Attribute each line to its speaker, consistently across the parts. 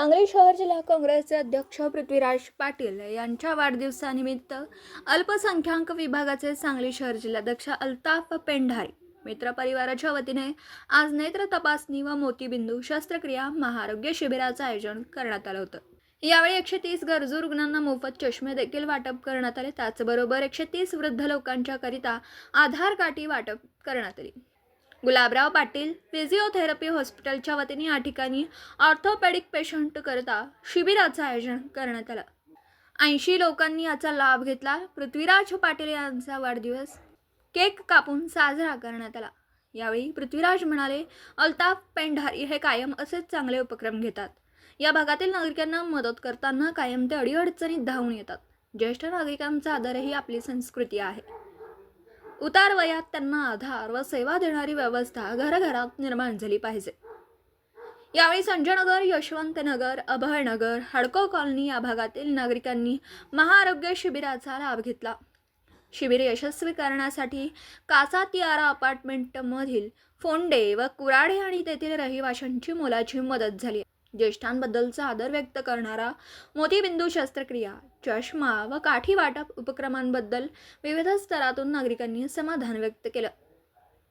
Speaker 1: सांगली शहर जिल्हा काँग्रेसचे अध्यक्ष पृथ्वीराज पाटील यांच्या वाढदिवसानिमित्त अल्पसंख्याक विभागाचे सांगली शहर जिल्हाध्यक्ष अल्ताफ पेंढारी मित्र परिवाराच्या वतीने आज नेत्र तपासणी व मोतीबिंदू शस्त्रक्रिया महाआरोग्य शिबिराचं आयोजन करण्यात आलं होतं. यावेळी एकशे तीस गरजू रुग्णांना मोफत चष्मे देखील वाटप करण्यात आले. त्याचबरोबर एकशे तीस वृद्ध लोकांच्याकरिता आधार काठी वाटप करण्यात आली. गुलाबराव पाटील फिजिओथेरपी हॉस्पिटलच्या वतीने या ठिकाणी ऑर्थोपेडिक पेशंटकरता शिबिराचं आयोजन करण्यात आलं. ऐंशी लोकांनी याचा लाभ घेतला. पृथ्वीराज पाटील यांचा वाढदिवस केक कापून साजरा करण्यात आला. यावेळी पृथ्वीराज म्हणाले अल्ताफ पेंढारी हे कायम असेच चांगले उपक्रम घेतात. या भागातील नागरिकांना मदत करताना कायम ते अडीअडचणीत धावून येतात. ज्येष्ठ नागरिकांचा आदरही आपली संस्कृती आहे. उतार वयात त्यांना आधार व सेवा देणारी व्यवस्था घरघरात निर्माण झाली पाहिजे. यावेळी संजयनगर यशवंतनगर अभयनगर हडको कॉलनी या भागातील नागरिकांनी महाआरोग्य शिबिराचा लाभ घेतला. शिबिर यशस्वी करण्यासाठी कासा तियारा अपार्टमेंटमधील फोंडे व कुराडे आणि तेथील रहिवाशांची मोलाची मदत झाली. ज्येष्ठांबद्दलचा आदर व्यक्त करणारा मोतीबिंदू शस्त्रक्रिया चष्मा व काठी वाटप उपक्रमांबद्दल विविध स्तरातून नागरिकांनी समाधान व्यक्त केलं.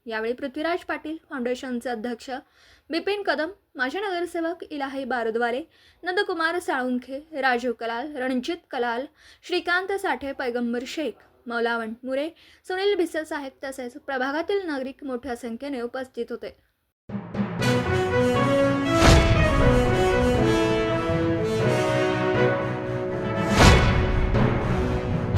Speaker 1: यावेळी पृथ्वीराज पाटील फाउंडेशनचे अध्यक्ष बिपिन कदम माजी नगरसेवक इलाही बारद्वारे नंदकुमार साळुंखे राजीव कलाल रणजित कलाल श्रीकांत साठे पैगंबर शेख मौलावण मुरे सुनील भिसे साहेब तसेच प्रभागातील नागरिक मोठ्या संख्येने उपस्थित होते.